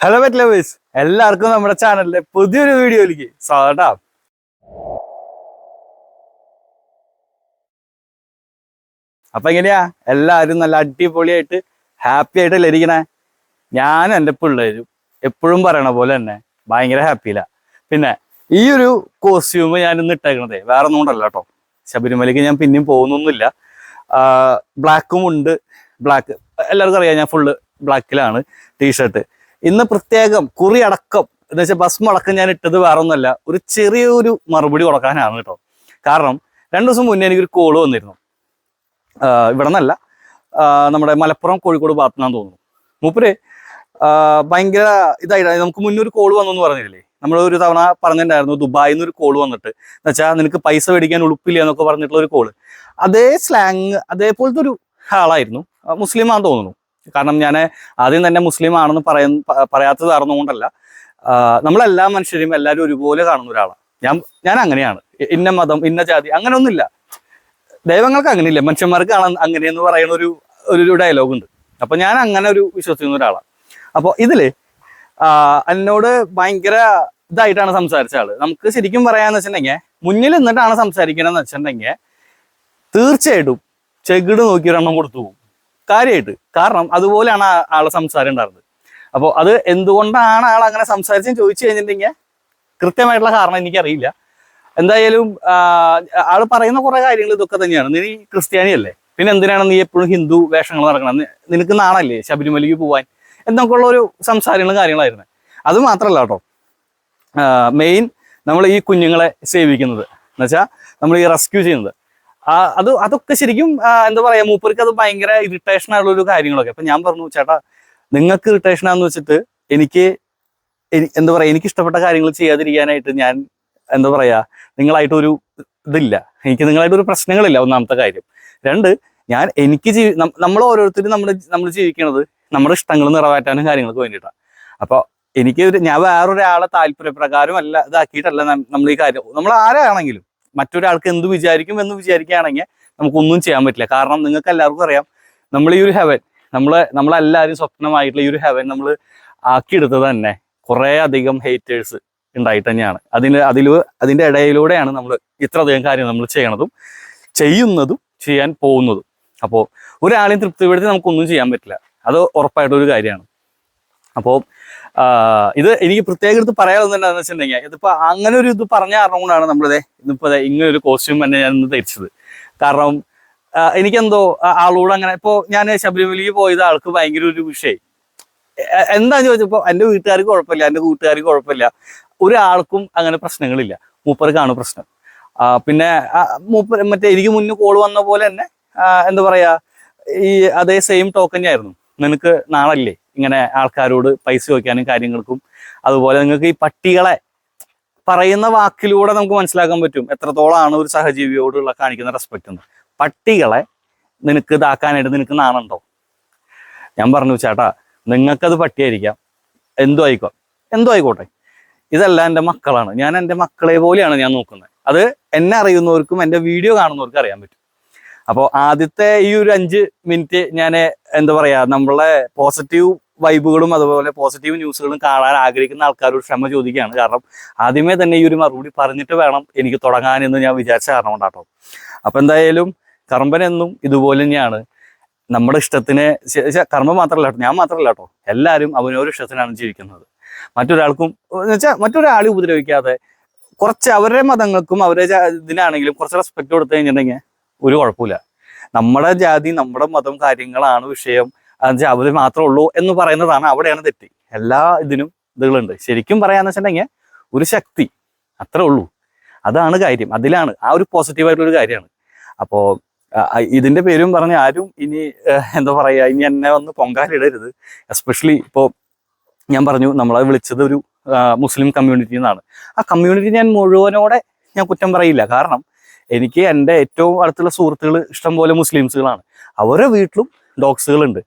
Hello bet lovers എല്ലാവർക്കും നമ്മുടെ ചാനലിലെ പുതിയൊരു വീഡിയോയിലേക്ക് സ്വാഗതം. അപ്പൊ എങ്ങനെയാ? എല്ലാവരും നല്ല അടിപൊളിയായിട്ട് ഹാപ്പി ആയിട്ടല്ലേ ഇരിക്കണേ? ഞാൻ എന്റെ പിള്ളേരും എപ്പോഴും പറയണ പോലെ തന്നെ ഭയങ്കര ഹാപ്പിയില്ല പിന്നെ ഈ ഒരു കോസ്റ്റ്യൂം ഞാൻ ഇന്ന് ഇട്ടേക്കണതേ വേറെ ഒന്നും കൊണ്ടല്ല കേട്ടോ. ശബരിമലയ്ക്ക് ഞാൻ പിന്നെയും പോകുന്നൊന്നുമില്ല. ബ്ലാക്കും ഉണ്ട്. ബ്ലാക്ക് എല്ലാവർക്കും അറിയാം ഞാൻ ഫുള്ള് ബ്ലാക്കിലാണ് ടീഷർട്ട് ഇന്ന് പ്രത്യേകം കുറി അടക്കം എന്ന് വെച്ചാൽ ഭസ്മ അടക്കം ഞാൻ ഇട്ടത് വേറെ ഒന്നല്ല ഒരു ചെറിയൊരു മറുപടി കൊടുക്കാനാണ് കേട്ടോ. കാരണം രണ്ടു ദിവസം മുന്നേ എനിക്കൊരു കോൾ വന്നിരുന്നു. ഇവിടെ നിന്നല്ല നമ്മുടെ മലപ്പുറം കോഴിക്കോട് ഭാഗത്തുനിന്നാന്ന് തോന്നുന്നു. മൂപ്പര് ഭയങ്കര ഇതായിട്ട് നമുക്ക് മുന്നേ ഒരു കോൾ വന്നു എന്ന് പറഞ്ഞില്ലേ? നമ്മൾ ഒരു തവണ പറഞ്ഞിട്ടുണ്ടായിരുന്നു ദുബായിൽ നിന്ന് ഒരു കോൾ വന്നിട്ട്. എന്ന് വെച്ചാൽ നിനക്ക് പൈസ മേടിക്കാൻ ഉളുപ്പില്ല എന്നൊക്കെ പറഞ്ഞിട്ടുള്ള ഒരു കോൾ അതേ സ്ലാങ് അതേപോലത്തെ ഒരു ആളായിരുന്നു. ആണെന്ന് തോന്നുന്നു. കാരണം ഞാൻ ആദ്യം തന്നെ മുസ്ലിം ആണെന്ന് പറയ അറിഞ്ഞുകൊണ്ടല്ല. നമ്മളെല്ലാ മനുഷ്യരെയും എല്ലാവരും ഒരുപോലെ കാണുന്ന ഒരാളാണ്. ഞാൻ ഞാൻ അങ്ങനെയാണ്. ഇന്ന മതം ഇന്ന ജാതി അങ്ങനെ ഒന്നുമില്ല ദൈവങ്ങൾക്ക് അങ്ങനെയില്ല. മനുഷ്യന്മാർക്കാണ് അങ്ങനെയെന്ന് പറയുന്ന ഒരു ഒരു ഡയലോഗ് ഉണ്ട്. അപ്പൊ ഞാൻ അങ്ങനെ ഒരു വിശ്വസിക്കുന്ന ഒരാളാണ്. അപ്പോൾ ഇതിൽ എന്നോട് ഭയങ്കര ഇതായിട്ടാണ് സംസാരിച്ച ആൾ. നമുക്ക് ശരിക്കും പറയാന്ന് വെച്ചിട്ടുണ്ടെങ്കിൽ മുന്നിൽ നിന്നിട്ടാണ് സംസാരിക്കണമെന്ന് വെച്ചിട്ടുണ്ടെങ്കിൽ തീർച്ചയായിട്ടും ചെകിട് നോക്കി ഒരെണ്ണം കൊടുത്തു പോകും. കാര്യമായിട്ട് കാരണം അതുപോലെയാണ് ആളെ സംസാരം ഉണ്ടായിരുന്നത്. അപ്പോൾ അത് എന്തുകൊണ്ടാണ് ആൾ അങ്ങനെ സംസാരിച്ചെന്ന് ചോദിച്ചു കഴിഞ്ഞിട്ടുണ്ടെങ്കിൽ കൃത്യമായിട്ടുള്ള കാരണം എനിക്കറിയില്ല. എന്തായാലും ആൾ പറയുന്ന കുറെ കാര്യങ്ങൾ ഇതൊക്കെ തന്നെയാണ്. നീ ക്രിസ്ത്യാനിയല്ലേ? പിന്നെ എന്തിനാണ് നീ എപ്പോഴും ഹിന്ദു വേഷങ്ങൾ നടക്കണം നിനക്ക് നാണല്ലേ ശബരിമലയ്ക്ക് പോവാൻ? എന്നൊക്കെയുള്ള ഒരു സംസാരങ്ങളും കാര്യങ്ങളായിരുന്നു. അത് മാത്രമല്ല കേട്ടോ. മെയിൻ നമ്മൾ ഈ കുഞ്ഞുങ്ങളെ സേവിക്കുന്നത്. എന്നുവെച്ചാൽ നമ്മൾ ഈ റെസ്ക്യൂ ചെയ്യുന്നത്. അത് അതൊക്കെ ശരിക്കും എന്താ പറയാ മൂപ്പർക്ക് അത് ഭയങ്കര ഇറിറ്റേഷൻ ആയിട്ടുള്ള ഒരു കാര്യങ്ങളൊക്കെ. അപ്പൊ ഞാൻ പറഞ്ഞു ചേട്ടാ നിങ്ങൾക്ക് ഇറിറ്റേഷൻ ആണെന്ന് വെച്ചിട്ട് എനിക്ക് എന്താ പറയാ എനിക്ക് ഇഷ്ടപ്പെട്ട കാര്യങ്ങൾ ചെയ്യാതിരിക്കാനായിട്ട് ഞാൻ എന്താ പറയാ നിങ്ങളായിട്ട് ഒരു ഇതില്ല. എനിക്ക് നിങ്ങളായിട്ട് ഒരു പ്രശ്നങ്ങളില്ല ഒന്നാമത്തെ കാര്യം. രണ്ട് ഞാൻ എനിക്ക് ജീവി നമ്മൾ ഓരോരുത്തരും നമ്മൾ നമ്മൾ ജീവിക്കുന്നത് നമ്മുടെ ഇഷ്ടങ്ങൾ നിറവേറ്റാനും കാര്യങ്ങൾക്ക് വേണ്ടിയിട്ടാണ് അപ്പോൾ എനിക്ക് ഞാൻ വേറൊരാളെ താല്പര്യപ്രകാരം അല്ല ഇതാക്കിയിട്ടല്ല നമ്മൾ ഈ കാര്യം. നമ്മൾ ആരാണെങ്കിലും മറ്റൊരാൾക്ക് എന്ത് വിചാരിക്കും എന്ന് വിചാരിക്കുകയാണെങ്കിൽ നമുക്കൊന്നും ചെയ്യാൻ പറ്റില്ല. കാരണം നിങ്ങൾക്ക് എല്ലാവർക്കും അറിയാം നമ്മൾ ഈ ഒരു ഹെവൻ നമ്മളെ നമ്മളെല്ലാവരും സ്വപ്നമായിട്ടുള്ള ഈ ഒരു ഹെവൻ നമ്മൾ ആക്കിയെടുത്തത് തന്നെ കുറേ അധികം ഹേറ്റേഴ്സ് ഉണ്ടായിട്ട് തന്നെയാണ്. അതിന് അതിൽ അതിന്റെ ഇടയിലൂടെയാണ് നമ്മൾ ഇത്രയധികം കാര്യം നമ്മൾ ചെയ്യണതും ചെയ്യുന്നതും ചെയ്യാൻ പോകുന്നതും. അപ്പോൾ ഒരാളെയും തൃപ്തിപ്പെടുത്തി നമുക്കൊന്നും ചെയ്യാൻ പറ്റില്ല. അത് ഉറപ്പായിട്ടൊരു കാര്യമാണ്. അപ്പോൾ ഇത് എനിക്ക് പ്രത്യേക എടുത്ത് പറയാനുള്ളത് എന്താണെന്ന് വെച്ചിട്ടുണ്ടെങ്കിൽ ഇതിപ്പോൾ അങ്ങനെ ഒരു ഇത് പറഞ്ഞ കാരണം കൊണ്ടാണ് നമ്മളിത് ഇന്നിപ്പോ ഇങ്ങനെ ഒരു കോസ്റ്റ്യൂം തന്നെ ഞാൻ ഇന്ന് ധരിച്ചത്. കാരണം എനിക്കെന്തോ ആളോട് അങ്ങനെ ഇപ്പോൾ ഞാൻ ശബരിമലയ്ക്ക് പോയത് ആൾക്ക് ഭയങ്കര ഒരു വിഷയമായി എ- എന്താന്ന് ചോദിച്ചപ്പോൾ എന്റെ വീട്ടുകാർക്ക് കുഴപ്പമില്ല എന്റെ കൂട്ടുകാർക്ക് കുഴപ്പമില്ല. ഒരാൾക്കും അങ്ങനെ പ്രശ്നങ്ങളില്ല. മൂപ്പർക്കാണ് പ്രശ്നം. പിന്നെ മൂപ്പർ മറ്റേ എനിക്ക് മുന്നേ കോൾ വന്ന പോലെ തന്നെ എന്താ പറയാ ഈ അതേ സെയിം ടോക്കൻ ആയിരുന്നു. നിനക്ക് നാളല്ലേ? ഇങ്ങനെ ആൾക്കാരോട് പൈസ ചോദിക്കാനും കാര്യങ്ങൾക്കും. അതുപോലെ നിങ്ങൾക്ക് ഈ പട്ടികളെ പറയുന്ന വാക്കിലൂടെ നമുക്ക് മനസ്സിലാക്കാൻ പറ്റും. എത്രത്തോളമാണ് ഒരു സഹജീവിയോടുള്ള കാണിക്കുന്ന റെസ്പെക്ട് എന്ന്. പട്ടികളെ നിനക്ക് ഇതാക്കാനായിട്ട് നിനക്ക് നാണുണ്ടോ? ഞാൻ പറഞ്ഞു ചേട്ടാ നിങ്ങൾക്കത് പട്ടിയായിരിക്കാം. എന്തോ ആയിക്കോ. എന്തോ ആയിക്കോട്ടെ. ഇതല്ല എന്റെ മക്കളാണ്. ഞാൻ എന്റെ മക്കളെ പോലെയാണ് ഞാൻ നോക്കുന്നത്. അത് എന്നെ അറിയുന്നവർക്കും എന്റെ വീഡിയോ കാണുന്നവർക്കും അറിയാൻ പറ്റും. അപ്പോൾ ആദ്യത്തെ ഈ ഒരു അഞ്ച് മിനിറ്റ് ഞാൻ എന്താ പറയുക നമ്മളെ പോസിറ്റീവ് വൈബുകളും അതുപോലെ പോസിറ്റീവ് ന്യൂസുകളും കാണാൻ ആഗ്രഹിക്കുന്ന ആൾക്കാരോട് ക്ഷമ ചോദിക്കുകയാണ്. കാരണം ആദ്യമേ തന്നെ ഈ ഒരു മറുപടി പറഞ്ഞിട്ട് വേണം എനിക്ക് തുടങ്ങാൻ എന്ന് ഞാൻ വിചാരിച്ച കാരണം കൊണ്ടാട്ടോ. അപ്പൊ എന്തായാലും കർമ്മൻ എന്നും ഇതുപോലെ തന്നെയാണ്. നമ്മുടെ ഇഷ്ടത്തിന് കർമ്മം മാത്രമല്ല കേട്ടോ ഞാൻ മാത്രമല്ല കേട്ടോ. എല്ലാവരും അവനോരോ ഇഷ്ടത്തിനാണ് ജീവിക്കുന്നത്. മറ്റൊരാൾക്കും വെച്ചാൽ മറ്റൊരാളെ ഉപദ്രവിക്കാതെ കുറച്ച് അവരുടെ മതങ്ങൾക്കും അവരുടെ ഇതിനാണെങ്കിലും കുറച്ച് റെസ്പെക്ട് കൊടുത്തു കഴിഞ്ഞിട്ടുണ്ടെങ്കിൽ ഒരു കുഴപ്പമില്ല. നമ്മുടെ ജാതി നമ്മുടെ മതം കാര്യങ്ങളാണ് വിഷയം. എന്നുവെച്ചാൽ അവർ മാത്രമേ ഉള്ളൂ എന്ന് പറയുന്നതാണ് അവിടെയാണ് തെറ്റ്. എല്ലാ ഇതിനും ഇതുകളുണ്ട്. ശരിക്കും പറയാന്ന് വെച്ചിട്ടുണ്ടെങ്കിൽ ഒരു ശക്തി അത്രേ ഉള്ളൂ. അതാണ് കാര്യം. അതിലാണ്. ആ ഒരു പോസിറ്റീവായിട്ടുള്ള ഒരു കാര്യമാണ്. അപ്പോൾ ഇതിന്റെ പേരും പറഞ്ഞ് ആരും ഇനി എന്താ പറയുക ഇനി എന്നെ വന്ന് പൊങ്കാലിടരുത് എസ്പെഷ്യലി ഇപ്പോൾ ഞാൻ പറഞ്ഞു നമ്മളെ വിളിച്ചത് ഒരു മുസ്ലിം കമ്മ്യൂണിറ്റി എന്നാണ് ആ കമ്മ്യൂണിറ്റി ഞാൻ മുഴുവനോടെ ഞാൻ കുറ്റം പറയില്ല. കാരണം എനിക്ക് എന്റെ ഏറ്റവും അടുത്തുള്ള സുഹൃത്തുക്കൾ ഇഷ്ടംപോലെ മുസ്ലിംസുകളാണ്. അവരുടെ വീട്ടിലും ഡോഗ്സുകളുണ്ട്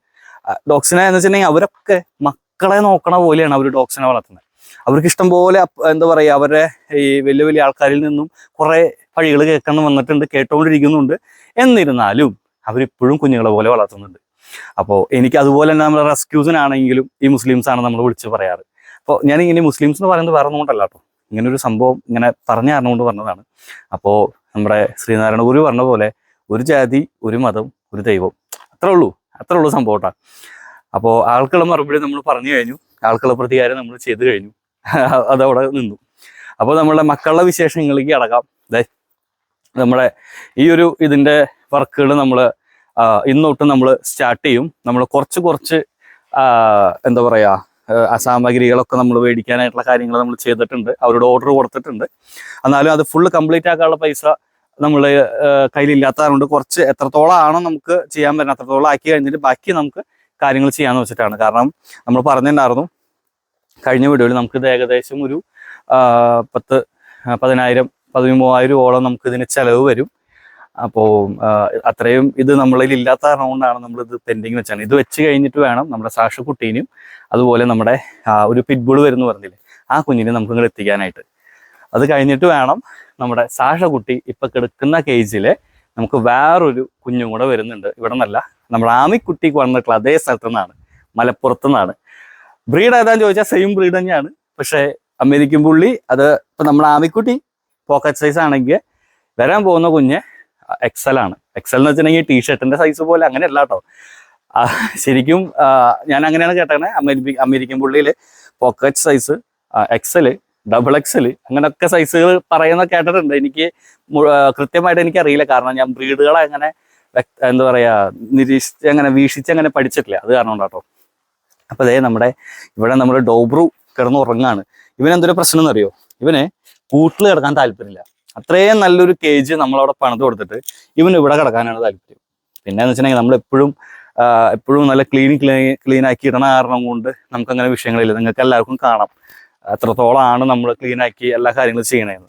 ഡോഗ്സിനെ എന്ന് വെച്ചിട്ടുണ്ടെങ്കിൽ അവരൊക്കെ മക്കളെ നോക്കണ പോലെയാണ് അവർ ഡോക്സിനെ വളർത്തുന്നത്. അവർക്ക് ഇഷ്ടം പോലെ എന്താ പറയുക അവരുടെ ഈ വലിയ വലിയ ആൾക്കാരിൽ നിന്നും കുറെ പഴികൾ കേൾക്കണം വന്നിട്ടുണ്ട് കേട്ടുകൊണ്ടിരിക്കുന്നുണ്ട് എന്നിരുന്നാലും അവരിപ്പോഴും കുഞ്ഞുങ്ങളെ പോലെ വളർത്തുന്നുണ്ട്. അപ്പോൾ എനിക്ക് അതുപോലെ തന്നെ നമ്മുടെ റെസ്ക്യൂസിനാണെങ്കിലും ഈ ആണ് നമ്മൾ വിളിച്ച് പറയാറ്. അപ്പോൾ ഞാൻ ഇങ്ങനെ മുസ്ലിംസ് എന്ന് പറയുന്നത് വേറെ ഒന്നുകൊണ്ടല്ല കേട്ടോ. ഇങ്ങനെ ഒരു സംഭവം ഇങ്ങനെ പറഞ്ഞു അറിഞ്ഞുകൊണ്ട് പറഞ്ഞതാണ് അപ്പോൾ നമ്മുടെ ശ്രീനാരായണ ഗുരു പറഞ്ഞ പോലെ ഒരു ജാതി ഒരു മതം ഒരു ദൈവം. അത്രേ ഉള്ളൂ. അത്രേ ഉള്ളൂ സംഭവം കേട്ടോ അപ്പോൾ ആൾക്കുള്ള മറുപടി നമ്മൾ പറഞ്ഞു കഴിഞ്ഞു. ആൾക്കുള്ള പ്രതികാരം നമ്മൾ ചെയ്തു കഴിഞ്ഞു. അതവിടെ നിന്നു. അപ്പോൾ നമ്മളുടെ മക്കളുടെ വിശേഷങ്ങളിലേക്ക് അടക്കാം ദേ നമ്മുടെ ഈ ഒരു ഇതിന്റെ വർക്കുകൾ നമ്മൾ ഇന്നോട്ട് നമ്മൾ സ്റ്റാർട്ട് ചെയ്യും. നമ്മൾ കുറച്ച് കുറച്ച് എന്താ പറയുക അസാമഗ്രികളൊക്കെ നമ്മൾ മേടിക്കാനായിട്ടുള്ള കാര്യങ്ങൾ നമ്മൾ ചെയ്തിട്ടുണ്ട്. അവരോട് ഓർഡർ കൊടുത്തിട്ടുണ്ട്. എന്നാലും അത് ഫുള്ള് കംപ്ലീറ്റ് ആക്കാനുള്ള പൈസ നമ്മൾ കയ്യിലില്ലാത്തതുകൊണ്ട് കുറച്ച് എത്രത്തോളം ആണോ നമുക്ക് ചെയ്യാൻ പറ്റുന്നത് അത്രത്തോളം ആക്കി കഴിഞ്ഞിട്ട് ബാക്കി നമുക്ക് കാര്യങ്ങൾ ചെയ്യാന്ന് വെച്ചിട്ടാണ്. കാരണം നമ്മൾ പറഞ്ഞിട്ടുണ്ടായിരുന്നു കഴിഞ്ഞ വീഡിയോയിൽ നമുക്കിത് ഏകദേശം ഒരു പത്ത് പതിനായിരം പതിമൂവായിരം നമുക്ക് ഇതിന് ചിലവ് വരും. അപ്പോൾ അത്രയും ഇത് നമ്മളിൽ ഇല്ലാത്ത കാരണം കൊണ്ടാണ് നമ്മളിത് പെൻഡിങ് വെച്ചാണ് ഇത് വെച്ച് കഴിഞ്ഞിട്ട് വേണം നമ്മുടെ സാക്ഷക്കുട്ടീനും അതുപോലെ നമ്മുടെ ഒരു പിറ്റ്ബുൾ വരുന്നു പറഞ്ഞില്ലേ ആ കുഞ്ഞിനെ നമുക്ക് ഇങ്ങോട്ട് എത്തിക്കാനായിട്ട്. അത് കഴിഞ്ഞിട്ട് വേണം നമ്മുടെ സാഷകുട്ടി ഇപ്പൊ കിടക്കുന്ന കേജിലെ നമുക്ക് വേറൊരു കുഞ്ഞും കൂടെ വരുന്നുണ്ട്. ഇവിടെ നിന്നല്ല നമ്മുടെ ആമിക്കുട്ടിക്ക് വന്നിട്ടുള്ള അതേ സ്ഥലത്തു നിന്നാണ് മലപ്പുറത്തു നിന്നാണ് ബ്രീഡ് ഏതാന്ന് ചോദിച്ചാൽ സെയിം ബ്രീഡ് തന്നെയാണ്. പക്ഷേ അമേരിക്കൻ പുള്ളി അത് ഇപ്പൊ നമ്മുടെ ആമിക്കുട്ടി പോക്കറ്റ് സൈസ് ആണെങ്കിൽ വരാൻ പോകുന്ന കുഞ്ഞ് എക്സൽ ആണ്. എക്സൽ എന്ന് വെച്ചിട്ടുണ്ടെങ്കിൽ ടീഷർട്ടിന്റെ സൈസ് പോലെ അങ്ങനെയല്ല കേട്ടോ ശരിക്കും ഞാൻ അങ്ങനെയാണ് കേട്ടത് America American പുള്ളിയിൽ pocket size XL double XL അങ്ങനെയൊക്കെ സൈസുകൾ പറയുന്ന കേട്ടിട്ടുണ്ട്. എനിക്ക് കൃത്യമായിട്ട് എനിക്ക് അറിയില്ല കാരണം ഞാൻ ബ്രീഡുകളെ അങ്ങനെ എന്താ പറയാ നിരീക്ഷിച്ച് അങ്ങനെ വീക്ഷിച്ച് അങ്ങനെ പഠിച്ചിട്ടില്ല. അത് കാരണം കൊണ്ടാട്ടോ അപ്പൊ അതേ നമ്മുടെ ഇവിടെ നമ്മുടെ ഡോബ്രു കിടന്ന് ഉറങ്ങാണ് ഇവന് എന്തൊരു പ്രശ്നം എന്നറിയോ? ഇവന് കൂട്ടിൽ കിടക്കാൻ താല്പര്യമില്ല. അത്രയും നല്ലൊരു കേജ് നമ്മളവിടെ പണിത് കൊടുത്തിട്ട് ഇവൻ ഇവിടെ കിടക്കാനാണ് താല്പര്യം. പിന്നെ എന്ന് വെച്ചിട്ടുണ്ടെങ്കിൽ നമ്മൾ എപ്പോഴും എപ്പോഴും നല്ല ക്ലീൻ ക്ലീൻ ക്ലീൻ ആക്കി ഇടണ കാരണം കൊണ്ട് നമുക്ക് അങ്ങനെ വിഷയങ്ങളില്ല. നിങ്ങൾക്ക് എല്ലാവർക്കും കാണാം. എത്രത്തോളം ആണ് നമ്മൾ ക്ലീൻ ആക്കി എല്ലാ കാര്യങ്ങളും ചെയ്യണേന്ന്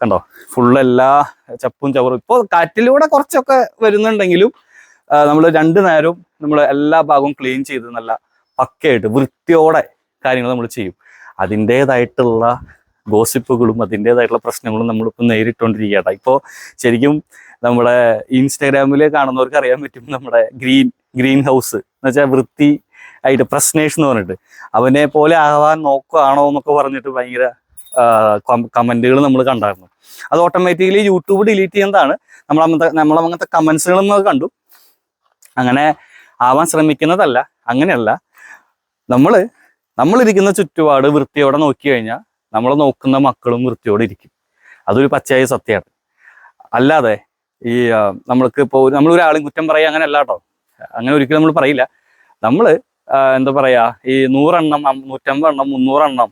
കണ്ടോ? ഫുൾ എല്ലാ ചപ്പും ചവറും. ഇപ്പോൾ കാറ്റിലൂടെ കുറച്ചൊക്കെ വരുന്നുണ്ടെങ്കിലും നമ്മൾ രണ്ടു നേരവും നമ്മൾ എല്ലാ ഭാഗവും ക്ലീൻ ചെയ്ത് നല്ല പക്കയായിട്ട് വൃത്തിയോടെ കാര്യങ്ങൾ നമ്മൾ ചെയ്യും. അതിന്റേതായിട്ടുള്ള ഗോസിപ്പുകളും അതിന്റേതായിട്ടുള്ള പ്രശ്നങ്ങളും നമ്മളിപ്പോൾ നേരിട്ടുകൊണ്ടിരിക്കുകയാണ് ഇപ്പോൾ ശരിക്കും നമ്മുടെ ഇൻസ്റ്റാഗ്രാമിൽ കാണുന്നവർക്ക് അറിയാൻ പറ്റും നമ്മുടെ ഗ്രീൻ ഗ്രീൻ ഹൗസ്. എന്ന് വെച്ചാൽ വൃത്തി ആയിട്ട് പ്രശ്നേഷ് എന്ന് പറഞ്ഞിട്ട്. അവനെ പോലെ ആവാൻ നോക്കുകയാണോ എന്നൊക്കെ പറഞ്ഞിട്ട് ഭയങ്കര കമന്റുകൾ നമ്മൾ കണ്ടായിരുന്നു. അത് ഓട്ടോമാറ്റിക്കലി യൂട്യൂബ് ഡിലീറ്റ് ചെയ്യുന്നതാണ്. നമ്മൾ നമ്മൾ അങ്ങനത്തെ കമന്റ്സുകളും കണ്ടു. അങ്ങനെ ആവാൻ ശ്രമിക്കുന്നതല്ല അങ്ങനെയല്ല. നമ്മൾ നമ്മളിരിക്കുന്ന ചുറ്റുപാട് വൃത്തിയോടെ നോക്കി കഴിഞ്ഞാൽ നമ്മൾ നോക്കുന്ന മക്കളും വൃത്തിയോടെ ഇരിക്കും. അതൊരു പച്ചയായ സത്യമാണ്. അല്ലാതെ ഈ നമ്മൾക്ക് ഇപ്പോൾ നമ്മൾ കുറ്റം പറയുക അങ്ങനെ അല്ല കേട്ടോ. അങ്ങനെ ഒരിക്കലും നമ്മൾ പറയില്ല. നമ്മൾ എന്താ പറയാ ഈ നൂറെണ്ണം നൂറ്റമ്പത് എണ്ണം മുന്നൂറെണ്ണം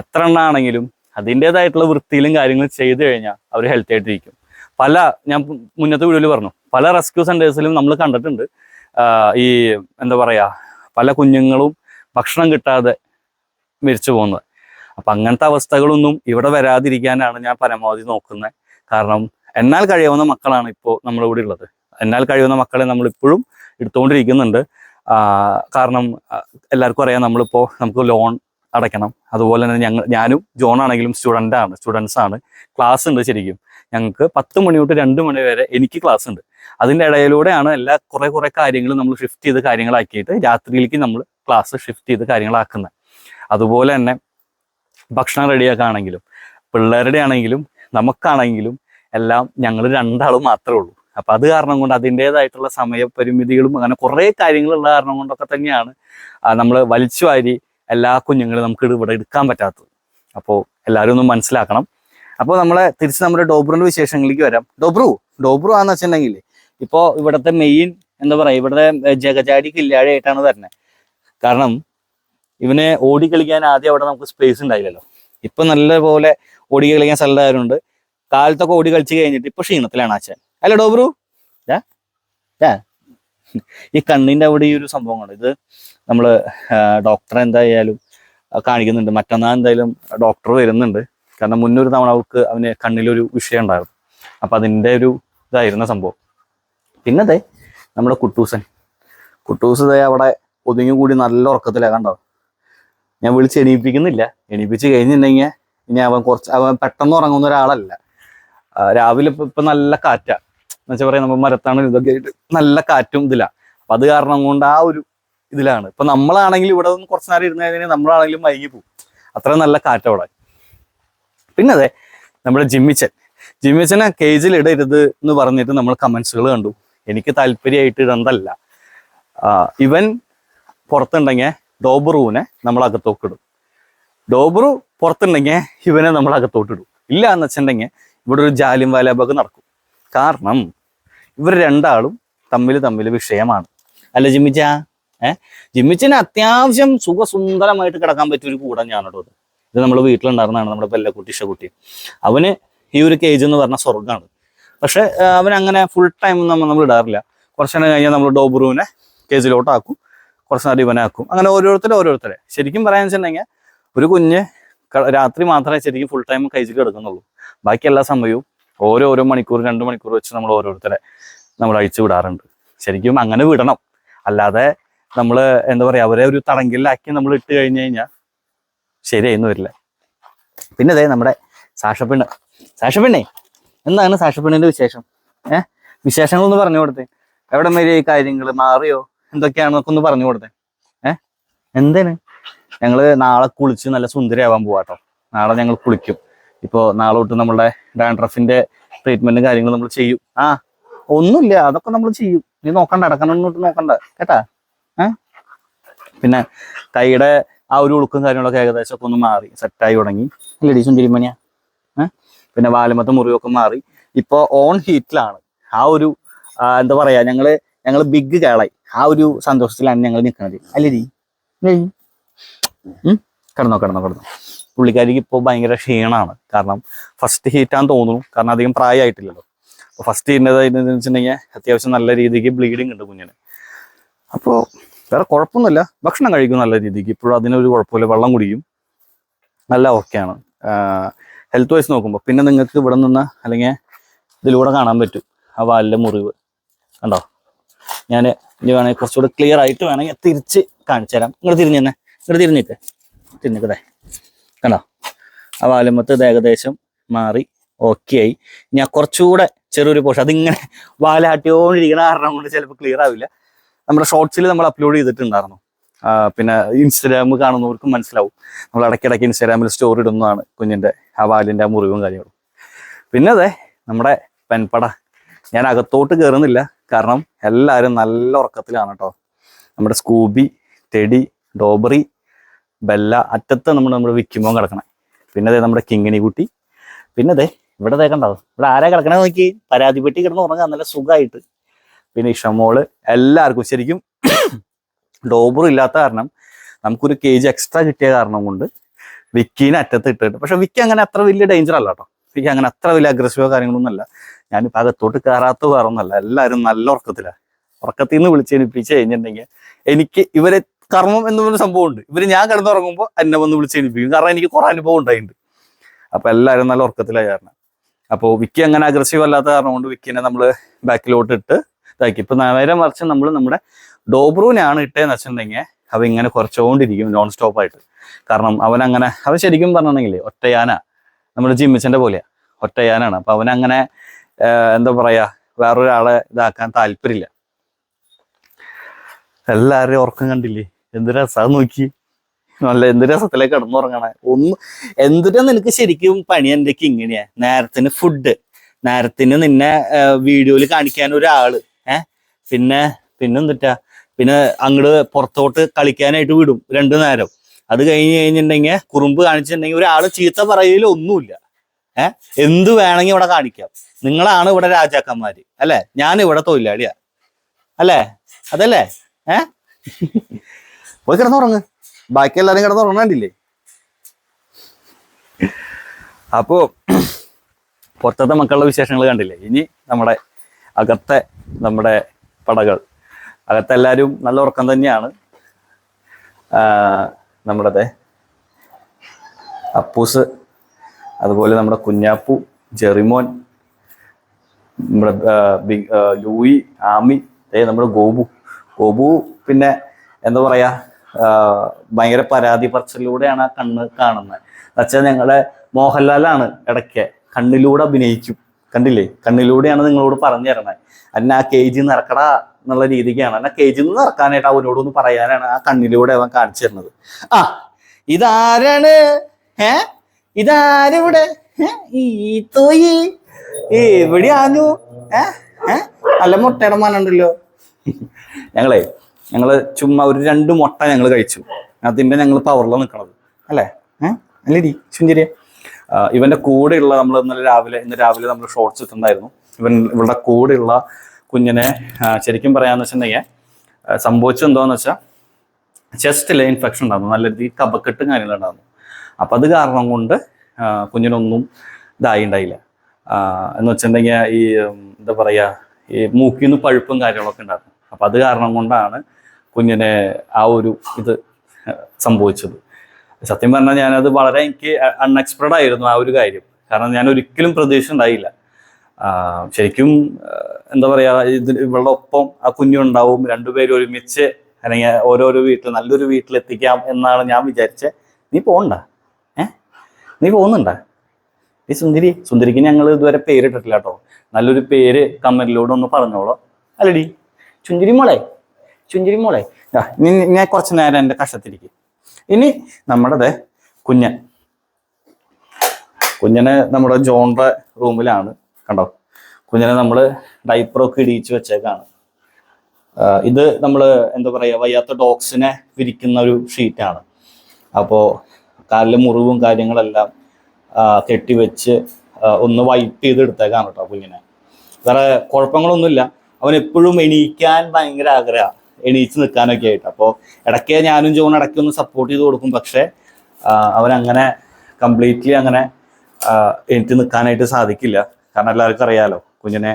എത്ര എണ്ണം ആണെങ്കിലും അതിന്റെതായിട്ടുള്ള വൃത്തിയിലും കാര്യങ്ങളും ചെയ്തു കഴിഞ്ഞാൽ അവർ ഹെൽത്തി ആയിട്ടിരിക്കും. പല ഞാൻ മുന്നത്തെ വീഡിയോയിൽ പറഞ്ഞു പല റെസ്ക്യൂ സെന്റേഴ്സിലും നമ്മൾ കണ്ടിട്ടുണ്ട്. ഈ എന്താ പറയാ പല കുഞ്ഞുങ്ങളും ഭക്ഷണം കിട്ടാതെ മരിച്ചു പോകുന്നത്. അപ്പം അങ്ങനത്തെ അവസ്ഥകളൊന്നും ഇവിടെ വരാതിരിക്കാനാണ് ഞാൻ പരമാവധി നോക്കുന്നത്. കാരണം എന്നാൽ കഴിയാവുന്ന മക്കളാണ് ഇപ്പോൾ നമ്മുടെ കൂടെ ഉള്ളത്. എന്നാൽ കഴിയുന്ന മക്കളെ നമ്മളിപ്പോഴും എടുത്തുകൊണ്ടിരിക്കുന്നുണ്ട്. കാരണം എല്ലാവർക്കും അറിയാം നമ്മളിപ്പോൾ നമുക്ക് ലോൺ അടയ്ക്കണം. അതുപോലെ തന്നെ ഞങ്ങൾ ഞാനും ജോൺ ആണെങ്കിലും സ്റ്റുഡന്റ് ആണ് സ്റ്റുഡൻസ് ആണ്. ക്ലാസ് ഉണ്ട് ശരിക്കും. ഞങ്ങൾക്ക് പത്ത് മണി തൊട്ട് രണ്ട് മണി വരെ എനിക്ക് ക്ലാസ് ഉണ്ട്. അതിന്റെ ഇടയിലൂടെയാണ് എല്ലാ കുറെ കുറെ കാര്യങ്ങൾ നമ്മൾ ഷിഫ്റ്റ് ചെയ്ത് കാര്യങ്ങളാക്കിയിട്ട് രാത്രിയിലേക്ക് നമ്മൾ ക്ലാസ് ഷിഫ്റ്റ് ചെയ്ത് കാര്യങ്ങളാക്കുന്നത്. അതുപോലെ തന്നെ ഭക്ഷണം റെഡിയാക്കുക ആണെങ്കിലും പിള്ളേരുടെ ആണെങ്കിലും നമുക്കാണെങ്കിലും എല്ലാം ഞങ്ങൾ രണ്ടാളും മാത്രമേ ഉള്ളൂ. അപ്പൊ അത് കാരണം കൊണ്ട് അതിന്റെതായിട്ടുള്ള സമയപരിമിതികളും അങ്ങനെ കുറേ കാര്യങ്ങളുള്ള കാരണം കൊണ്ടൊക്കെ തന്നെയാണ് നമ്മൾ വലിച്ചു വാരി എല്ലാ കുഞ്ഞുങ്ങളും നമുക്ക് ഇവിടെ എടുക്കാൻ പറ്റാത്തത്. അപ്പോൾ എല്ലാവരും ഒന്ന് മനസ്സിലാക്കണം. അപ്പോൾ നമ്മളെ തിരിച്ച് നമ്മുടെ ഡോബ്രുവിന്റെ വിശേഷങ്ങളിലേക്ക് വരാം. ഡോബ്രു ഡോബ്രു ആന്ന് വെച്ചിട്ടുണ്ടെങ്കിൽ ഇപ്പോൾ ഇവിടുത്തെ മെയിൻ എന്താ പറയുക ഇവിടുത്തെ ജഗജാടി കില്ലാടിയായിട്ടാണ് തരുന്നത് കാരണം ഇവനെ ഓടി കളിക്കാൻ ആദ്യം അവിടെ നമുക്ക് സ്പേസ് ഉണ്ടായില്ലല്ലോ. ഇപ്പൊ നല്ലപോലെ ഓടി കളിക്കാൻ സ്ഥലമായതുകൊണ്ട് കാലത്തൊക്കെ ഓടി കളിച്ച് കഴിഞ്ഞിട്ട് ഇപ്പൊ ക്ഷീണത്തിലാണ് അച്ഛൻ അല്ല ഡോബ്രു. ഈ കണ്ണിന്റെ അവിടെ ഈ ഒരു സംഭവമാണ്. ഇത് നമ്മൾ ഡോക്ടറെ എന്തായാലും കാണിക്കുന്നുണ്ട്. മറ്റന്നാൾ എന്തായാലും ഡോക്ടർ വരുന്നുണ്ട്. കാരണം മുന്നൊരു തവണ അവർക്ക് അവന് കണ്ണിലൊരു വിഷയം ഉണ്ടായിരുന്നു. അപ്പൊ അതിന്റെ ഒരു ഇതായിരുന്ന സംഭവം. പിന്നെ അതെ നമ്മുടെ കുട്ടൂസൻ. കുട്ടൂസ് ഇതേ അവിടെ ഒതുങ്ങി കൂടി നല്ല ഉറക്കത്തിലാ കണ്ടോ? ഞാൻ വിളിച്ച് എണീപ്പിക്കുന്നില്ല. എണീപ്പിച്ച് കഴിഞ്ഞിട്ടുണ്ടെങ്കിൽ ഇനി അവൻ കുറച്ച് അവൻ പെട്ടെന്ന് ഉറങ്ങുന്ന ഒരാളല്ല. രാവിലെ ഇപ്പൊ നല്ല കാറ്റാ. എന്ന് വെച്ചാൽ പറയാം നമ്മൾ മരത്താണ് ഇതൊക്കെ ആയിട്ട് നല്ല കാറ്റും ഇതില്ല അപ്പൊ അത് കാരണം കൊണ്ട് ആ ഒരു ഇതിലാണ്. ഇപ്പൊ നമ്മളാണെങ്കിൽ ഇവിടെ നിന്ന് കുറച്ച് നേരം ഇരുന്ന് കഴിഞ്ഞാൽ നമ്മളാണെങ്കിലും മയങ്ങി പോകും അത്ര നല്ല കാറ്റ് അവിടെ. പിന്നെ അതെ നമ്മുടെ ജിമ്മിച്ചൻ. ജിമ്മിച്ചനെ കേജിൽ ഇടരുത് എന്ന് പറഞ്ഞിട്ട് നമ്മൾ കമന്റ്സുകൾ കണ്ടു. എനിക്ക് താല്പര്യമായിട്ട് ഇടണ്ടല്ല. ഇവൻ പുറത്തുണ്ടെങ്കിൽ ഡോബറുവിനെ നമ്മൾ അകത്തോട്ട് ഇടും. ഡോബറു പുറത്തുണ്ടെങ്കിൽ ഇവനെ നമ്മൾ അകത്തോട്ട് ഇടും. ഇല്ല എന്ന് വെച്ചിട്ടുണ്ടെങ്കിൽ ഇവിടെ ഒരു ജാലിം വാലാബാഗ് നടക്കും. കാരണം ഇവർ രണ്ടാളും തമ്മിൽ തമ്മിൽ വിഷയമാണ്. അല്ല ജിമ്മിച്ച? ഏ? ജിമ്മിച്ചിന് അത്യാവശ്യം സുഖസുന്ദരമായിട്ട് കിടക്കാൻ പറ്റിയ ഒരു കൂടം ഞാനോട് ഇത് നമ്മൾ വീട്ടിലുണ്ടായിരുന്നതാണ് നമ്മുടെ പെല്ലക്കുട്ടി ഇഷക്കുട്ടി. അവന് ഈ ഒരു കേജ് എന്ന് പറഞ്ഞ സ്വർഗമാണ് പക്ഷെ അവൻ അങ്ങനെ ഫുൾ ടൈം നമ്മൾ നമ്മൾ ഇടാറില്ല. കുറച്ച് നേരം കഴിഞ്ഞാൽ നമ്മൾ ഡോബ്രൂവിനെ കേജിലോട്ടാക്കും കുറച്ച് നേരം ഇവനാക്കും അങ്ങനെ ഓരോരുത്തരും ഓരോരുത്തരെ. ശരിക്കും പറയാൻ വെച്ചിട്ടുണ്ടെങ്കിൽ ഒരു കുഞ്ഞ് രാത്രി മാത്രമേ ശരിക്കും ഫുൾ ടൈം കേജിൽ കിടക്കുന്നുള്ളൂ. ബാക്കി എല്ലാ സമയവും ഓരോ ഓരോ മണിക്കൂർ രണ്ട് മണിക്കൂർ വെച്ച് നമ്മൾ ഓരോരുത്തരെ നമ്മൾ അഴിച്ചു വിടാറുണ്ട്. ശരിക്കും അങ്ങനെ വിടണം. അല്ലാതെ നമ്മൾ എന്താ പറയാ അവരെ ഒരു തടങ്കലിലാക്കി നമ്മൾ ഇട്ട് കഴിഞ്ഞു കഴിഞ്ഞാൽ ശരിയായിരുന്നു വരില്ല. പിന്നെ അതെ നമ്മുടെ സാഷപ്പെണ്ണ്. സാഷപ്പെണ്ണേ എന്താണ് സാഷപ്പെണ്ണിന്റെ വിശേഷം? ഏഹ് വിശേഷങ്ങളൊന്ന് പറഞ്ഞു കൊടുത്തേ. എവിടെ വരെ ഈ കാര്യങ്ങൾ മാറിയോ? എന്തൊക്കെയാണെന്നൊക്കെ ഒന്ന് പറഞ്ഞു കൊടുത്തേ. ഏഹ് എന്തേന് ഞങ്ങൾ നാളെ കുളിച്ച് നല്ല സുന്ദരിയാവാൻ പോവാട്ടോ. നാളെ ഞങ്ങൾ കുളിക്കും. ഇപ്പോൾ നാളെ തൊട്ട് നമ്മളുടെ ഡാൻഡ്രഫിന്റെ ട്രീറ്റ്മെന്റും കാര്യങ്ങളും നമ്മൾ ചെയ്യും. ആ ഒന്നുമില്ല അതൊക്കെ നമ്മൾ ചെയ്യും. നീ നോക്കണ്ട അടക്കണോട്ട് നോക്കണ്ട കേട്ടാ? പിന്നെ കൈയുടെ ആ ഒരു ഉളുക്കും കാര്യങ്ങളൊക്കെ ഏകദേശം ഒക്കെ ഒന്ന് മാറി സെറ്റായി തുടങ്ങി. ലേഡീസും തിരുമണിയാ? പിന്നെ വാലുമത്തെ മുറിവൊക്കെ മാറി. ഇപ്പൊ ഓൺ ഹീറ്റിലാണ് ആ ഒരു എന്താ പറയാ ഞങ്ങൾ ഞങ്ങൾ ബിഗ് കേളായി. ആ ഒരു സന്തോഷത്തിലാണ് ഞങ്ങൾ നിൽക്കുന്നത് അല്ലേ കിടന്നോ കിടന്നോ കിടന്നോ. പുള്ളിക്കാരിക്ക് ഇപ്പോൾ ഭയങ്കര ക്ഷീണമാണ് കാരണം ഫസ്റ്റ് ഹീറ്റാന്ന് തോന്നുന്നു. കാരണം അധികം പ്രായമായിട്ടില്ലല്ലോ അപ്പോൾ ഫസ്റ്റ് ഹീറ്റിന്റെ വെച്ചിട്ടുണ്ടെങ്കിൽ അത്യാവശ്യം നല്ല രീതിക്ക് ബ്ലീഡിങ് ഉണ്ട് കുഞ്ഞിന്. അപ്പോൾ വേറെ കുഴപ്പമൊന്നുമില്ല. ഭക്ഷണം കഴിക്കും നല്ല രീതിക്ക്. ഇപ്പോഴും അതിനൊരു കുഴപ്പമില്ല. വെള്ളം കുടിക്കും. നല്ല ഓക്കെയാണ് ഹെൽത്ത് വൈസ് നോക്കുമ്പോൾ പിന്നെ നിങ്ങൾക്ക് ഇവിടെ നിന്ന് അല്ലെങ്കിൽ ഇതിലൂടെ കാണാൻ പറ്റും. ആ വാലിലെ മുറിവ്. കണ്ടോ? ഞാൻ ഇനി വേണമെങ്കിൽ കുറച്ചുകൂടെ ക്ലിയർ ആയിട്ട് വേണമെങ്കിൽ തിരിച്ച് കാണിച്ചു തരാം നിങ്ങൾ തിരിഞ്ഞു തന്നെ നിങ്ങൾ തിരിഞ്ഞിട്ട് തിരിഞ്ഞിക്കതേ കണ്ടോ? ആ വാലുമത്ത് ഇത് ഏകദേശം മാറി ഓക്കെ ആയി. ഇനി ആ കുറച്ചുകൂടെ ചെറിയൊരു പോഷൻ അതിങ്ങനെ വാലാട്ടിയോണ്ടിരിക്കണ കാരണം കൊണ്ട് ചിലപ്പോൾ ക്ലിയർ ആവില്ല. നമ്മുടെ ഷോർട്സിൽ നമ്മൾ അപ്ലോഡ് ചെയ്തിട്ടുണ്ടായിരുന്നു. പിന്നെ ഇൻസ്റ്റാഗ്രാം കാണുന്നവർക്കും മനസ്സിലാവും. നമ്മൾ ഇടയ്ക്കിടയ്ക്ക് ഇൻസ്റ്റാഗ്രാമിൽ സ്റ്റോറി ഇടുന്നതാണ് കുഞ്ഞിന്റെ ആ വാലിന്റെ ആ മുറിവും കാര്യങ്ങളും. പിന്നെ അതെ നമ്മുടെ പെൻപട ഞാൻ അകത്തോട്ട് കയറുന്നില്ല കാരണം എല്ലാവരും നല്ല ഉറക്കത്തിലാണ് കേട്ടോ നമ്മുടെ സ്കൂബി ടെഡി ഡോബറി ബെല്ല അറ്റത്ത് നമ്മൾ നമ്മൾ വിക്കുമ്പോൾ കിടക്കണേ. പിന്നെ അതെ നമ്മുടെ കിങ്ങിണി കുട്ടി. പിന്നെ അതെ ഇവിടെ ദേ കണ്ടോ? ഇവിടെ ആരാ കിടക്കണേ നോക്കി. പരാതിപ്പെട്ടി കിടന്ന് ഉറങ്ങാൻ നല്ല സുഖമായിട്ട് പിന്നെ ഇഷമോൾ എല്ലാവർക്കും ശരിക്കും ഡോബർ ഇല്ലാത്ത കാരണം നമുക്കൊരു കെ ജി എക്സ്ട്രാ കിട്ടിയ കാരണം കൊണ്ട് വിക്കീനെ അറ്റത്ത് ഇട്ടിട്ട്. പക്ഷെ വിക്കി അങ്ങനെ അത്ര വലിയ ഡേഞ്ചർ അല്ല കേട്ടോ വിക്കി അങ്ങനെ അത്ര വലിയ അഗ്രസീവോ കാര്യങ്ങളൊന്നും അല്ല. ഞാനിപ്പോൾ അകത്തോട്ട് കയറാത്ത വേറൊന്നല്ല. എല്ലാവരും നല്ല ഉറക്കത്തിലാണ് ഉറക്കത്തിൽ നിന്ന് വിളിച്ചെണിപ്പിച്ച് കഴിഞ്ഞിട്ടുണ്ടെങ്കിൽ എനിക്ക് ഇവരെ കർമ്മം എന്ന് പറഞ്ഞ സംഭവമുണ്ട്. ഇവർ ഞാൻ കിടന്നുറങ്ങുമ്പോൾ എന്നെ വന്ന് വിളിച്ച് എണിപ്പിക്കും. കാരണം എനിക്ക് കുറെ അനുഭവം ഉണ്ടായിട്ടുണ്ട്. അപ്പൊ എല്ലാവരും നല്ല ഉറക്കത്തിലായ കാരണം. അപ്പോൾ വിക്കി അങ്ങനെ അഗ്രസീവ് അല്ലാത്ത കാരണം കൊണ്ട് വിക്കിനെ നമ്മൾ ബാക്കിലോട്ട് ഇട്ട് ഇതാക്കി. ഇപ്പൊ നേരെ മറിച്ച് നമ്മൾ നമ്മുടെ ഡോബ്രൂനാണ് ഇട്ടേന്ന് വെച്ചിട്ടുണ്ടെങ്കിൽ അവ ഇങ്ങനെ കുറച്ചുകൊണ്ടിരിക്കും നോൺ സ്റ്റോപ്പ് ആയിട്ട്. കാരണം അവൻ അങ്ങനെ അവൻ ശരിക്കും പറഞ്ഞിട്ടുണ്ടെങ്കിൽ ഒറ്റയാന നമ്മുടെ ജിമ്മിച്ചന്റെ പോലെയാ. ഒറ്റയാനാണ് അപ്പൊ അവൻ അങ്ങനെ എന്താ പറയാ വേറൊരാളെ ഇതാക്കാൻ താല്പര്യമില്ല. എല്ലാവരുടെയും ഉറക്കം കണ്ടില്ലേ? എന്ത് രസാ നോക്കി. നല്ല എന്ത് രസത്തിലേക്ക് കിടന്നുറങ്ങണേ. ഒന്ന് എന്തിനാ നിനക്ക് ശരിക്കും പണി എന്റെ ഇങ്ങനെയാ നേരത്തിന് ഫുഡ് നേരത്തിന് നിന്നെ വീഡിയോയിൽ കാണിക്കാൻ ഒരാൾ. ഏഹ് പിന്നെ പിന്നെ എന്തിട്ടാ? പിന്നെ അങ്ങോട്ട് പുറത്തോട്ട് കളിക്കാനായിട്ട് വിടും രണ്ടു നേരം. അത് കഴിഞ്ഞ് കഴിഞ്ഞിട്ടുണ്ടെങ്കിൽ കുറുമ്പ് കാണിച്ചിട്ടുണ്ടെങ്കിൽ ഒരാൾ ചീത്ത പറയലും ഒന്നുമില്ല. ഏഹ് എന്ത് വേണമെങ്കിൽ ഇവിടെ കാണിക്കാം. നിങ്ങളാണ് ഇവിടെ രാജാക്കന്മാര്. അല്ലേ? ഞാൻ ഇവിടെ തൊഴിലാളിയാ. അല്ലേ? അതല്ലേ? ഏ? പോയി കിടന്നുറങ്ങ്. ബാക്കി എല്ലാരും കിടന്നുറങ്ങാണ്ടില്ലേ അപ്പോ പുറത്തത്തെ മക്കളുടെ വിശേഷങ്ങൾ കണ്ടില്ലേ? ഇനി നമ്മുടെ അകത്തെ നമ്മുടെ പടകൾ. അകത്തെ എല്ലാവരും നല്ല ഉറക്കം തന്നെയാണ്. നമ്മുടെ അപ്പൂസ് അതുപോലെ നമ്മുടെ കുഞ്ഞാപ്പു ജെറിമോൻ നമ്മുടെ ലൂയി ആമി നമ്മുടെ ഗോപു. ഗോപു പിന്നെ എന്താ പറയാ? ആ, ഭയങ്കര പരാതി പറച്ചിലൂടെയാണ് ആ കണ്ണ് കാണുന്നത്. വെച്ചാൽ ഞങ്ങളെ മോഹൻലാലാണ് ഇടയ്ക്ക് കണ്ണിലൂടെ അഭിനയിക്കും. കണ്ടില്ലേ? കണ്ണിലൂടെയാണ് നിങ്ങളോട് പറഞ്ഞു തരണേ. അന്നെ ആ കെ ജി നിറക്കടാ എന്നുള്ള രീതിക്കാണ്. എന്നെ കെ ജി നിറക്കാനായിട്ട് അവനോടൊന്ന് പറയാനാണ് ആ കണ്ണിലൂടെ അവൻ കാണിച്ചു തരുന്നത്. ആ ഇതാരാണ്? ഏ? ഇതാരിവിടെ? ഏ? ഈ തോയി? എവിടെയാഞ്ഞു ഏ? ഏ? നല്ല മുട്ടയുടെ മനുണ്ടല്ലോ ഞങ്ങളെ ഞങ്ങൾ ചുമ്മാ ഒരു രണ്ട് മുട്ട ഞങ്ങൾ കഴിച്ചു. അതിന്റെ ഞങ്ങൾ പവറിലാണ് നിൽക്കണത് അല്ലേ? ഏഹ് അല്ലേടി ചുഞ്ചിരി ഇവന്റെ കൂടെയുള്ള നമ്മൾ ഇന്നലെ രാവിലെ ഇന്ന് രാവിലെ നമ്മൾ ഷോർട്സ് ഇട്ടുണ്ടായിരുന്നു ഇവൻ ഇവളുടെ കൂടെയുള്ള കുഞ്ഞിനെ ശരിക്കും പറയാന്ന് വെച്ചിട്ടുണ്ടെങ്കിൽ സംഭവിച്ചത് എന്താന്ന് വെച്ചാൽ ചെസ്റ്റിലെ ഇൻഫെക്ഷൻ ഉണ്ടായിരുന്നു. നല്ല രീതിയിൽ കപക്കെട്ടും കാര്യങ്ങളുണ്ടായിരുന്നു അപ്പം അത് കാരണം കൊണ്ട് കുഞ്ഞിനൊന്നും ഇതായി ഉണ്ടായില്ല. എന്ന് വെച്ചിട്ടുണ്ടെങ്കിൽ ഈ എന്താ പറയുക ഈ മൂക്കിൽ നിന്ന് പഴുപ്പും കാര്യങ്ങളൊക്കെ ഉണ്ടായിരുന്നു. അപ്പം അത് കാരണം കൊണ്ടാണ് കുഞ്ഞിന് ആ ഒരു ഇത് സംഭവിച്ചത്. സത്യം പറഞ്ഞാൽ ഞാനത് വളരെ എനിക്ക് അൺഎക്സ്പെക്റ്റഡ് ആയിരുന്നു ആ ഒരു കാര്യം. കാരണം ഞാൻ ഒരിക്കലും പ്രതീക്ഷ ഉണ്ടായില്ല ശരിക്കും എന്താ പറയാ ഇത് ഇവളുടെ ഒപ്പം ആ കുഞ്ഞുണ്ടാവും രണ്ടുപേരും ഒരുമിച്ച് അല്ലെങ്കിൽ ഓരോരോ വീട്ടിൽ നല്ലൊരു വീട്ടിലെത്തിക്കാം എന്നാണ് ഞാൻ വിചാരിച്ചത് നീ പോകണ്ട ഏ? നീ പോകുന്നുണ്ട? നീ സുന്ദരി സുന്ദരിക്ക് ഞങ്ങൾ ഇതുവരെ പേരിട്ടിട്ടില്ല കേട്ടോ നല്ലൊരു പേര് കമന്റിലൂടെ ഒന്ന് പറഞ്ഞോളോ. അല്ലടി ചുന്ദരി മോളെ ചുഞ്ചിരി മോളെ. ഇനി ഞാൻ കുറച്ച് നേരം എന്റെ കഷത്തിരിക്കും. ഇനി നമ്മുടെ ദേ കുഞ്ഞൻ. കുഞ്ഞനെ നമ്മുടെ ജോണിന്റെ റൂമിലാണ് കണ്ടോ? കുഞ്ഞനെ നമ്മൾ ഡൈപ്പറൊക്കെ ഇടിയിച്ച് വെച്ചേക്കാണ്. ഇത് നമ്മൾ എന്താ പറയുക വയ്യാത്ത ഡോഗ്സിനെ വിരിക്കുന്ന ഒരു ഷീറ്റാണ്. അപ്പോൾ കാലിൽ മുറിവും കാര്യങ്ങളെല്ലാം കെട്ടിവെച്ച് ഒന്ന് വൈപ്പ് ചെയ്ത് എടുത്തേക്കാണ് കേട്ടോ കുഞ്ഞിനെ. വേറെ കുഴപ്പങ്ങളൊന്നുമില്ല. അവൻ എപ്പോഴും എണീക്കാൻ ഭയങ്കര ആഗ്രഹമാണ്. എണീച്ച് നിൽക്കാനൊക്കെ ആയിട്ട്. അപ്പോൾ ഇടയ്ക്ക് ഞാനും ജോൺ ഇടയ്ക്ക് ഒന്ന് സപ്പോർട്ട് ചെയ്ത് കൊടുക്കും. പക്ഷേ അവനങ്ങനെ കംപ്ലീറ്റ്ലി അങ്ങനെ എണീറ്റ് നിൽക്കാനായിട്ട് സാധിക്കില്ല. കാരണം എല്ലാവർക്കും അറിയാലോ കുഞ്ഞിനെ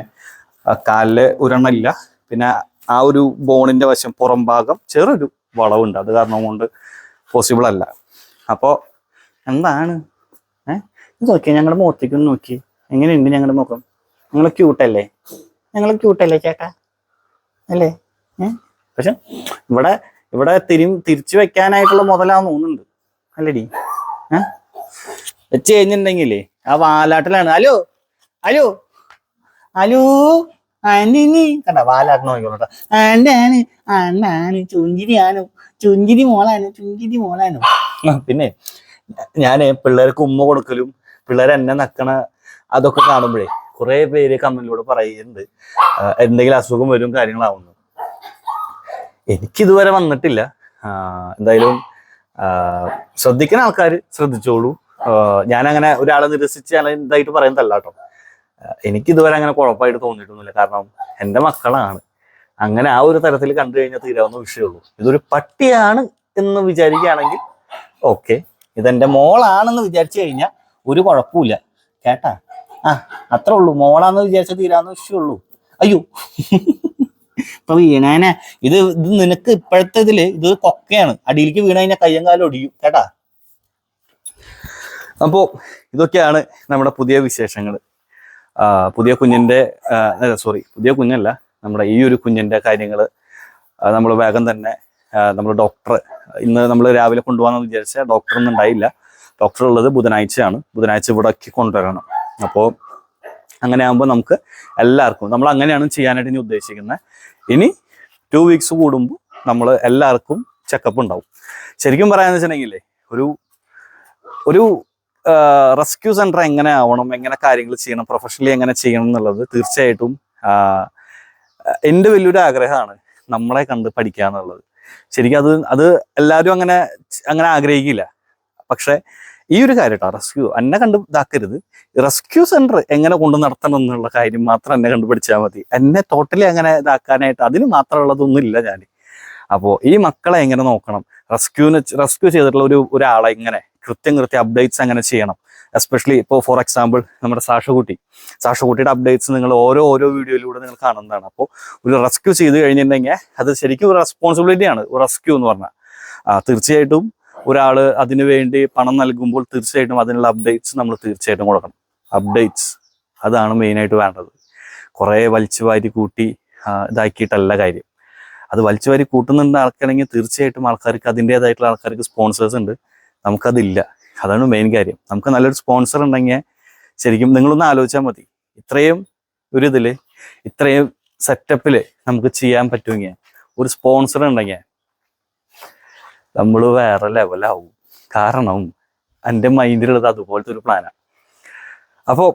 കാലിൽ ഒരെണ്ണമില്ല. പിന്നെ ആ ഒരു ബോണിന്റെ വശം പുറം ഭാഗം ചെറിയൊരു വളവുണ്ട്. അത് കാരണം കൊണ്ട് പോസിബിൾ അല്ല. അപ്പോൾ എന്താണ്? ഏഹ് നോക്കി ഞങ്ങളുടെ മുഖത്തേക്ക് ഒന്ന് നോക്കി എങ്ങനെയുണ്ട് ഞങ്ങളുടെ മുഖം? ഞങ്ങൾ ക്യൂട്ടല്ലേ ഞങ്ങൾ ക്യൂട്ടല്ലേ ചേട്ടാ? അല്ലേ? ഏഹ് പക്ഷെ ഇവിടെ ഇവിടെ തിരി തിരിച്ചു വെക്കാനായിട്ടുള്ള മുതലാന്ന് തോന്നുന്നുണ്ട്. അല്ലടി. വെച്ച് കഴിഞ്ഞിട്ടുണ്ടെങ്കിലേ ആ വാലാട്ടിലാണ്. Hello hello. അലോ അനിനി കണ്ട വാലാട്ട് നോക്കിക്കോളാണ് അണ്ണാണ് ചുഞ്ചിരിയാണോ. ചുഞ്ചിരി മോളാണ് ചുഞ്ചിരി മോളാണോ. പിന്നെ ഞാൻ പിള്ളേർക്ക് ഉമ്മ കൊടുക്കലും പിള്ളേർ എന്നെ നക്കണ അതൊക്കെ കാണുമ്പോഴേ കുറെ പേര് കമ്മലിലൂടെ പറയുന്നുണ്ട്. എന്തെങ്കിലും അസുഖം വരും കാര്യങ്ങളാവുന്നു. എനിക്കിതുവരെ വന്നിട്ടില്ല. എന്തായാലും ശ്രദ്ധിക്കുന്ന ആൾക്കാർ ശ്രദ്ധിച്ചോളൂ. ഞാനങ്ങനെ ഒരാളെ നിരസിച്ച് ഞാൻ ഇതായിട്ട് പറയുന്നതല്ല കേട്ടോ. എനിക്കിതുവരെ അങ്ങനെ കുഴപ്പമായിട്ട് തോന്നിയിട്ടൊന്നുമില്ല. കാരണം എന്റെ മക്കളാണ്. അങ്ങനെ ആ ഒരു തരത്തിൽ കണ്ടു കഴിഞ്ഞാൽ തീരാവുന്ന വിഷയമുള്ളൂ ഇതൊരു പട്ടിയാണ് എന്ന് വിചാരിക്കുകയാണെങ്കിൽ ഓക്കെ. ഇതെന്റെ മോളാണെന്ന് വിചാരിച്ചു കഴിഞ്ഞാൽ ഒരു കുഴപ്പമില്ല കേട്ടാ? ആ അത്രേ ഉള്ളൂ. മോളാന്ന് വിചാരിച്ചാൽ തീരാവുന്ന വിഷയമുള്ളൂ അയ്യോ. ഇപ്പൊ വീണേനെ ഇത് ഇത് നിനക്ക് ഇപ്പോഴത്തെ ഇതിൽ ഇത് കൊക്കയാണ്. അടിയിലേക്ക് വീണ കഴിഞ്ഞാൽ കയ്യും ഒടിയും. കേട്ടാ? അപ്പോ ഇതൊക്കെയാണ് നമ്മുടെ പുതിയ വിശേഷങ്ങൾ പുതിയ കുഞ്ഞിന്റെ സോറി പുതിയ കുഞ്ഞല്ല നമ്മുടെ ഈ ഒരു കുഞ്ഞിന്റെ കാര്യങ്ങൾ നമ്മൾ വേഗം തന്നെ നമ്മൾ ഡോക്ടർ ഇന്ന് നമ്മൾ രാവിലെ കൊണ്ടുപോകാമെന്ന് വിചാരിച്ച ഡോക്ടർ ഒന്നും ഉണ്ടായില്ല. ഡോക്ടർ ഉള്ളത് ബുധനാഴ്ചയാണ്. ബുധനാഴ്ച ഇവിടേക്ക് കൊണ്ടുവരണം. അപ്പോൾ അങ്ങനെ ആകുമ്പോൾ നമുക്ക് എല്ലാവർക്കും നമ്മൾ അങ്ങനെയാണ് ചെയ്യാനായിട്ട് ഇനി ഉദ്ദേശിക്കുന്നത് ഇനി ടു വീക്സ് കൂടുമ്പോൾ നമ്മൾ എല്ലാവർക്കും ചെക്കപ്പ് ഉണ്ടാവും. ശരിക്കും പറയാന്ന് വെച്ചിട്ടുണ്ടെങ്കിലേ ഒരു ഒരു റെസ്ക്യൂ സെന്റർ എങ്ങനെ ആവണം എങ്ങനെ കാര്യങ്ങൾ ചെയ്യണം പ്രൊഫഷണലി എങ്ങനെ ചെയ്യണം എന്നുള്ളത് തീർച്ചയായിട്ടും എന്റെ വലിയൊരു ആഗ്രഹമാണ് നമ്മളെ കണ്ട് പഠിക്കുക എന്നുള്ളത് ശരിക്കും അത് അത് എല്ലാവരും അങ്ങനെ അങ്ങനെ ആഗ്രഹിക്കില്ല. പക്ഷെ ഈ ഒരു കാര്യം കേട്ടോ റെസ്ക്യൂ. എന്നെ കണ്ടു ഇതാക്കരുത്. റെസ്ക്യൂ സെന്റർ എങ്ങനെ കൊണ്ടു നടത്തണം എന്നുള്ള കാര്യം മാത്രം എന്നെ കണ്ടുപിടിച്ചാൽ മതി. എന്നെ ടോട്ടലി അങ്ങനെ ഇതാക്കാനായിട്ട് അതിന് മാത്രമുള്ളതൊന്നും ഇല്ല ഞാൻ അപ്പോൾ ഈ മക്കളെ എങ്ങനെ നോക്കണം? റെസ്ക്യൂന് റെസ്ക്യൂ ചെയ്തിട്ടുള്ള ഒരു ഒരാളെ എങ്ങനെ കൃത്യം കൃത്യം അപ്ഡേറ്റ്സ് അങ്ങനെ ചെയ്യണം. എസ്പെഷ്യലി ഇപ്പോൾ ഫോർ എക്സാമ്പിൾ നമ്മുടെ സാഷകുട്ടി. സാഷകുട്ടിയുടെ അപ്ഡേറ്റ്സ് നിങ്ങൾ ഓരോ ഓരോ വീഡിയോയിലൂടെ നിങ്ങൾ കാണുന്നതാണ്. അപ്പോൾ ഒരു റെസ്ക്യൂ ചെയ്ത് കഴിഞ്ഞിട്ടുണ്ടെങ്കിൽ അത് ശരിക്കും ഒരു റെസ്പോൺസിബിലിറ്റിയാണ് റെസ്ക്യൂ എന്ന് പറഞ്ഞാൽ തീർച്ചയായിട്ടും ഒരാൾ അതിനുവേണ്ടി പണം നൽകുമ്പോൾ തീർച്ചയായിട്ടും അതിനുള്ള അപ്ഡേറ്റ്സ് നമ്മൾ തീർച്ചയായിട്ടും കൊടുക്കണം. അപ്ഡേറ്റ്സ് അതാണ് മെയിനായിട്ട് വേണ്ടത്. കുറേ വലിച്ചു വാരി കൂട്ടി ഇതാക്കിയിട്ടല്ല കാര്യം. അത് വലിച്ചു വാരി കൂട്ടുന്നുണ്ട് ആൾക്കാരെങ്കിൽ തീർച്ചയായിട്ടും ആൾക്കാർക്ക് അതിന്റെതായിട്ടുള്ള ആൾക്കാർക്ക് സ്പോൺസേഴ്സ് ഉണ്ട്. നമുക്കതില്ല. അതാണ് മെയിൻ കാര്യം. നമുക്ക് നല്ലൊരു സ്പോൺസർ ഉണ്ടെങ്കിൽ ശരിക്കും നിങ്ങളൊന്ന് ആലോചിച്ചാൽ മതി. ഇത്രയും ഒരു ഇതിൽ ഇത്രയും സെറ്റപ്പിൽ നമുക്ക് ചെയ്യാൻ പറ്റുമെങ്കിൽ ഒരു സ്പോൺസർ ഉണ്ടെങ്കിൽ നമ്മൾ വേറെ ലെവലാവും കാരണം എന്റെ മൈൻഡിലുള്ളത് അതുപോലത്തെ ഒരു പ്ലാനാണ് അപ്പോൾ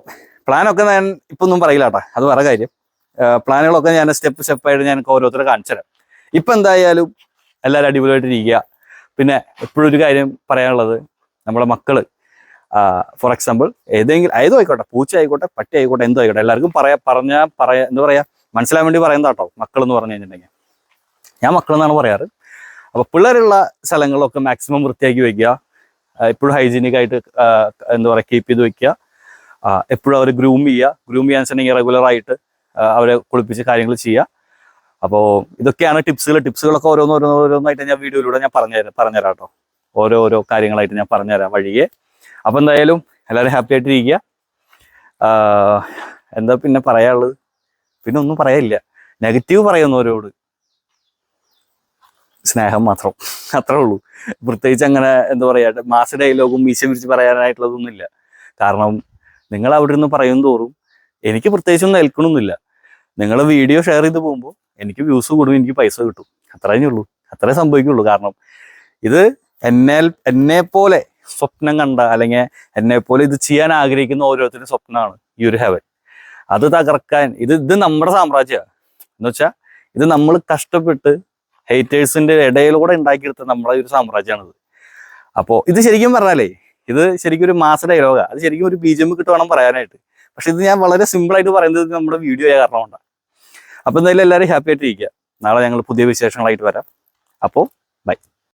പ്ലാനൊക്കെ ഞാൻ ഇപ്പൊ ഒന്നും പറയില്ല കേട്ടോ അത് വേറെ കാര്യം. പ്ലാനുകളൊക്കെ ഞാൻ സ്റ്റെപ്പ് സ്റ്റെപ്പായിട്ട് ഞാൻ ഓരോരുത്തരെ കാണിച്ചു തരാം. ഇപ്പം എന്തായാലും എല്ലാവരും അടിപൊളിയായിട്ട് ഇരിക്കുക പിന്നെ എപ്പോഴും ഒരു കാര്യം പറയാനുള്ളത് നമ്മുടെ മക്കൾ. ഫോർ എക്സാമ്പിൾ ഏതെങ്കിലും ഏതോ ആയിക്കോട്ടെ പൂച്ച ആയിക്കോട്ടെ പട്ടി ആയിക്കോട്ടെ എന്തോ ആയിക്കോട്ടെ എല്ലാവർക്കും പറയാ പറഞ്ഞാൽ പറയാ എന്താ പറയാ മനസ്സിലാൻ വേണ്ടി പറയുന്നതാട്ടോ മക്കൾ എന്ന് പറഞ്ഞു കഴിഞ്ഞിട്ടുണ്ടെങ്കിൽ. ഞാൻ മക്കൾ എന്നാണ് പറയാറ്. അപ്പൊ പിള്ളേരുള്ള സ്ഥലങ്ങളൊക്കെ മാക്സിമം വൃത്തിയാക്കി വെക്കുക. എപ്പോഴും ഹൈജീനിക് ആയിട്ട് എന്താ പറയുക കീപ്പ് ചെയ്ത് വെക്കുക. എപ്പോഴും അവരെ ഗ്രൂം ചെയ്യുക. ഗ്രൂം ചെയ്യാൻ വെച്ചിട്ടുണ്ടെങ്കിൽ റെഗുലർ ആയിട്ട് അവരെ കുളിപ്പിച്ച് കാര്യങ്ങൾ ചെയ്യുക. അപ്പോൾ ഇതൊക്കെയാണ് ടിപ്സുകൾ ടിപ്സുകളൊക്കെ ഓരോന്ന് ഓരോന്ന് ഓരോന്നായിട്ട് ഞാൻ വീഡിയോയിലൂടെ ഞാൻ പറഞ്ഞുതരാം പറഞ്ഞുതരാം കേട്ടോ ഓരോ ഓരോ കാര്യങ്ങളായിട്ട് ഞാൻ പറഞ്ഞുതരാം വഴിയെ. അപ്പോൾ എന്തായാലും എല്ലാവരും ഹാപ്പി ആയിട്ട് ഇരിക്കുക എന്താ പിന്നെ പറയാനുള്ളത്? പിന്നെ ഒന്നും പറയാനില്ല. നെഗറ്റീവ് പറയുന്നവരോട്. സ്നേഹം മാത്രം. അത്രേ ഉള്ളൂ. പ്രത്യേകിച്ച് അങ്ങനെ എന്താ പറയുക മാസ ഡയലോഗും മീശ വിരിച്ച് പറയാനായിട്ടുള്ളതൊന്നുമില്ല. കാരണം നിങ്ങൾ അവിടെ നിന്ന് പറയും തോറും എനിക്ക് പ്രത്യേകിച്ചൊന്നും ഏൽക്കണമെന്നില്ല നിങ്ങൾ വീഡിയോ ഷെയർ ചെയ്ത് പോകുമ്പോൾ എനിക്ക് വ്യൂസ് കൂടും എനിക്ക് പൈസ കിട്ടും. അത്രേ ഉള്ളൂ. അത്രേ സംഭവിക്കുള്ളൂ. കാരണം ഇത് എന്നെ എന്നെ പോലെ സ്വപ്നം കണ്ട അല്ലെങ്കിൽ എന്നെ പോലെ ഇത് ചെയ്യാൻ ആഗ്രഹിക്കുന്ന ഓരോരുത്തരും സ്വപ്നമാണ് ഈ ഒരു ഹെവൻ അത് തകർക്കാൻ ഇത് ഇത് നമ്മുടെ സാമ്രാജ്യമാണ്. എന്ന് വെച്ചാൽ ഇത് നമ്മൾ കഷ്ടപ്പെട്ട് ഹേറ്റേഴ്സിന്റെ ഇടയിലൂടെ ഉണ്ടാക്കിയെടുത്ത നമ്മുടെ ഒരു സാമ്രാജ്യമാണിത്. അപ്പോൾ ഇത് ശരിക്കും പറഞ്ഞാലേ ഇത് ശരിക്കും ഒരു മാസ ഡയലോഗാ അത് ശരിക്കും ഒരു ബി ജെ കിട്ട് വേണം പറയാനായിട്ട്. പക്ഷെ ഇത് ഞാൻ വളരെ സിമ്പിൾ ആയിട്ട് പറയുന്നത് നമ്മുടെ വീഡിയോ ആയ കാരണം കൊണ്ടാണ്. അപ്പോൾ എന്തായാലും എല്ലാവരും ഹാപ്പി ആയിട്ട് ഇരിക്കുക നാളെ ഞങ്ങൾ പുതിയ വിശേഷങ്ങളായിട്ട് വരാം. അപ്പോൾ ബൈ